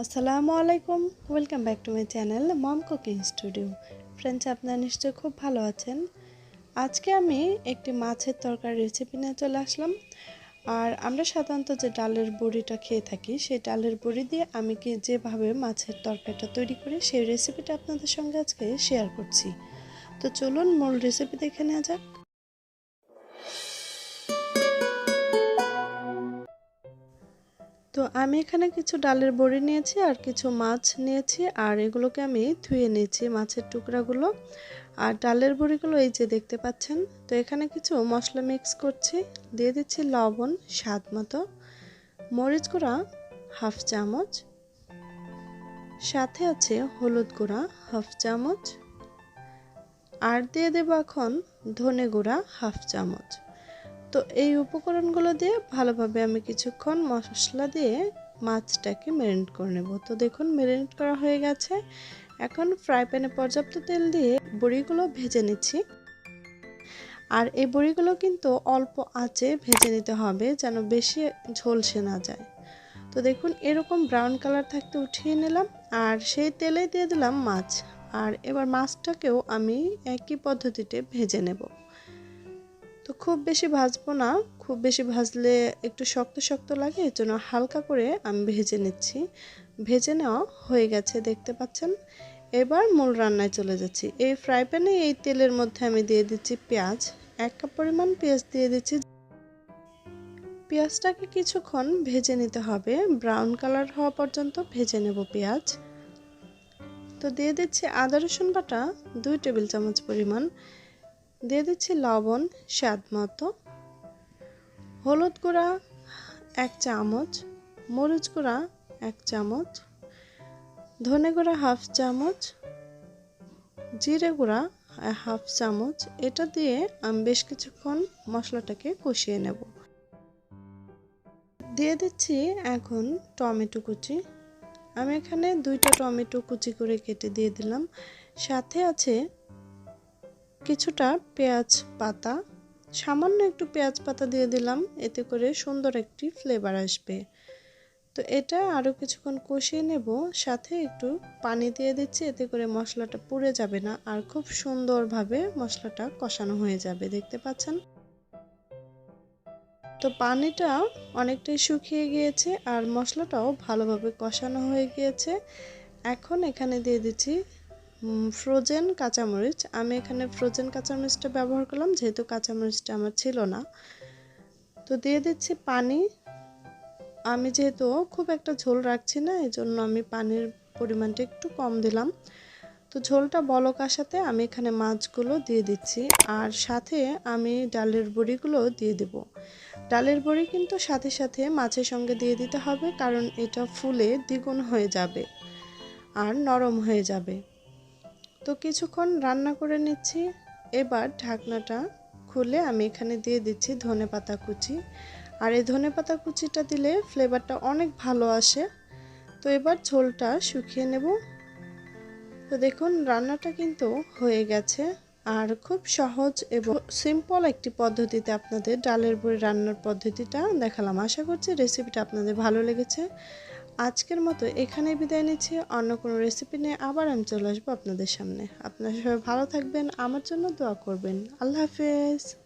আসসালামু আলাইকুম। Welcome back to my channel mom cooking studio friends আপনারা নিশ্চয়ই খুব ভালো আছেন। আজকে আমি একটি মাছের তরকারি রেসিপি নিয়ে চলে আসলাম। আর আমরা সাধারণত যে ডালের বড়িটা খেয়ে থাকি, সেই ডালের বড়ি দিয়ে আমি কি যেভাবে মাছের তরকারিটা তৈরি করি, সেই রেসিপিটা আপনাদের সঙ্গে আজকে শেয়ার করছি। তো চলুন মূল রেসিপি দেখে নেওয়া যাক। তো আমি এখানে কিছু ডালের বড়ি নিয়েছি আর কিছু মাছ নিয়েছি আর এগুলোকে আমি ধুয়ে নিয়েছি মাছের টুকরাগুলো। আর ডালের বড়িগুলো এই যে দেখতে পাচ্ছেন, তো এখানে কিছু মশলা মিক্স করছি, দিয়ে দিচ্ছি লবণ স্বাদ মতো, মরিচ গুঁড়া হাফ চামচ, সাথে আছে হলুদ গুঁড়া হাফ চামচ, আর দিয়ে দেব এখন ধনে গুঁড়া হাফ চামচ। তো এই উপকরণগুলো দিয়ে ভালোভাবে আমি কিছুক্ষণ মশলা দিয়ে মাছটাকে ম্যারিনেট করে নেব। তো দেখুন ম্যারিনেট করা হয়ে গেছে। এখন ফ্রাই প্যানে পর্যাপ্ত তেল দিয়ে বড়িগুলো ভেজে নিচ্ছি। আর এই বড়িগুলো কিন্তু অল্প আঁচে ভেজে নিতে হবে যেন বেশি ঝলসে না যায়। তো দেখুন, এরকম ব্রাউন কালার থাকতে উঠিয়ে নিলাম আর সেই তেলে দিয়ে দিলাম মাছ। আর এবার মাছটাকেও আমি একই পদ্ধতিতে ভেজে নেব। তো খুব বেশি ভাজবো না, খুব বেশি ভাজলে একটু শক্ত শক্ত লাগে, এর জন্য হালকা করে আমি ভেজে নিচ্ছি। ভেজে নেওয়া হয়ে গেছে, দেখতে পাচ্ছেন? এবার মূল রান্নায় চলে যাচ্ছি। এই ফ্রাই প্যানে এই তেলের মধ্যে আমি দিয়ে দিচ্ছি পেঁয়াজ। এক কাপ পরিমাণ পেঁয়াজ দিয়ে দিচ্ছি। পেঁয়াজটাকে কিছুক্ষণ ভেজে নিতে হবে। ব্রাউন কালার হওয়া পর্যন্ত ভেজে নেব পেঁয়াজ। তো দিয়ে দিচ্ছি আদা রসুন বাটা, দুই টেবিল চামচ পরিমাণ। দিয়ে দিচ্ছি লবণ, স্বাদ মতো। হলুদ গুঁড়া এক চামচ, মরিচ গুঁড়া এক চামচ, ধনে গুঁড়া হাফ চামচ, জিরে গুঁড়া হাফ চামচ। এটা দিয়ে আমি বেশ কিছুক্ষণ মশলাটাকে কষিয়ে নেব। দিয়ে দিচ্ছি এখন টমেটো কুচি। আমি এখানে দুইটা টমেটো কুচি করে কেটে দিয়ে দিলাম। সাথে আছে কিছুটা পেঁয়াজ পাতা, সামান্য একটু পেঁয়াজ পাতা দিয়ে দিলাম, এতে করে সুন্দর একটি ফ্লেভার আসবে। তো এটা আরও কিছুক্ষণ কষিয়ে নেব, সাথে একটু পানি দিয়ে দিচ্ছি, এতে করে মশলাটা পুড়ে যাবে না, আর খুব সুন্দরভাবে মশলাটা কষানো হয়ে যাবে, দেখতে পাচ্ছেন? তো পানিটা অনেকটাই শুকিয়ে গিয়েছে, আর মশলাটাও ভালোভাবে কষানো হয়ে গিয়েছে। এখন এখানে দিয়ে দিচ্ছি ফ্রোজেন কাঁচামরিচ। আমি এখানে ফ্রোজেন কাঁচামরিচটা ব্যবহার করলাম, যেহেতু কাঁচামরিচটা আমার ছিল না। তো দিয়ে দিচ্ছি পানি। আমি যেহেতু খুব একটা ঝোল রাখছি না এই জন্য আমি পানির পরিমাণটা একটু কম দিলাম। তো ঝোলটা বলক আসাতে আমি এখানে মাছগুলো দিয়ে দিচ্ছি, আর সাথে আমি ডালের বড়িগুলো দিয়ে দেব। ডালের বড়ি কিন্তু সাথে সাথে মাছের সঙ্গে দিয়ে দিতে হবে, কারণ এটা ফুলে দ্বিগুণ হয়ে যাবে, আর নরম হয়ে যাবে। তো কিছুক্ষণ রান্না করে নিচ্ছি। এবার ঢাকনাটা খুলে আমি এখানে দিয়ে দিচ্ছি ধনে পাতা কুচি। আর এই ধনে পাতা কুচিটা দিলে ফ্লেভারটা অনেক ভালো আসে। তো এবার ঝোলটা শুকিয়ে নেব। তো দেখুন, রান্নাটা কিন্তু হয়ে গেছে। আর খুব সহজ এবং সিম্পল একটি পদ্ধতিতে আপনাদের ডালের বড়ি রান্নার পদ্ধতিটা দেখালাম। আশা করছি রেসিপিটা আপনাদের ভালো লেগেছে। আজকের মতো এখানে বিদায় নিচ্ছি। অন্য কোনো রেসিপি নিয়ে আবার আমি চলে আসব আপনাদের সামনে। আপনারা সবাই ভালো থাকবেন, আমার জন্য দোয়া করবেন। আল্লাহ হাফেজ।